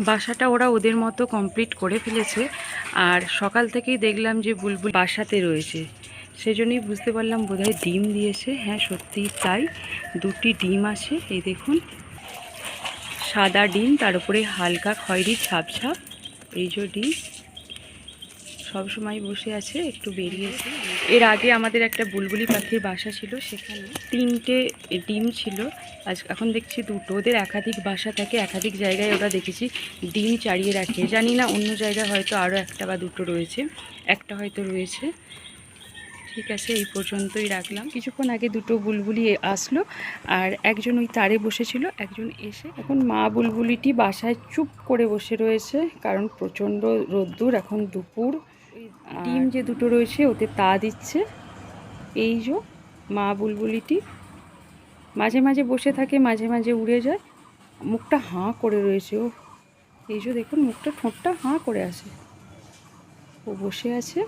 বাসাটা ওরা ওদের মতো কমপ্লিট করে ফেলেছে। আর সকাল থেকেই দেখলাম যে বুলবুল বাসাতে রয়েছে। সেজন্যই বুঝতে পারলাম বোধহয় ডিম দিয়েছে। হ্যাঁ সত্যিই তাই। দুটি ডিম আছে, এই দেখুন। সাদা ডিম, তার উপরে হালকা খয়েরি ছাপ ছাপ এই যে ডিম। সব সময় বসে আছে, একটু বেরিয়েছে এর আগে আমাদের একটা বুলবুলি পাখির বাসা ছিল, সেখানে তিনটে ডিম ছিল। আজ এখন দেখছি দুটো। ওদের একাধিক বাসা থাকে, একাধিক জায়গায় ওরা দেখেছি ডিম চাড়িয়ে রাখে। জানি না, অন্য জায়গায় হয়তো আরও একটা বা দুটো রয়েছে। একটা হয়তো রয়েছে। ঠিক আছে, এই পর্যন্তই রাখলাম। কিছুক্ষণ আগে দুটো বুলবুলি আসলো, আর একজন ওই তারে বসেছিল। একজন এসে এখন মা বুলবুলিটি বাসায় চুপ করে বসে রয়েছে, কারণ প্রচণ্ড রোদ্দুর। এখন দুপুর। যে দুটো রয়েছে, ওতে তা দিচ্ছে। এই যে মা বুলবুলিটি। মাঝে মাঝে বসে থাকে, মাঝে মাঝে উড়ে যায়। মুখটা হাঁ করে রয়েছে ও এই যে দেখুন, মুখটা ঠোঁটটা হাঁ করে আছে। ও বসে আছে।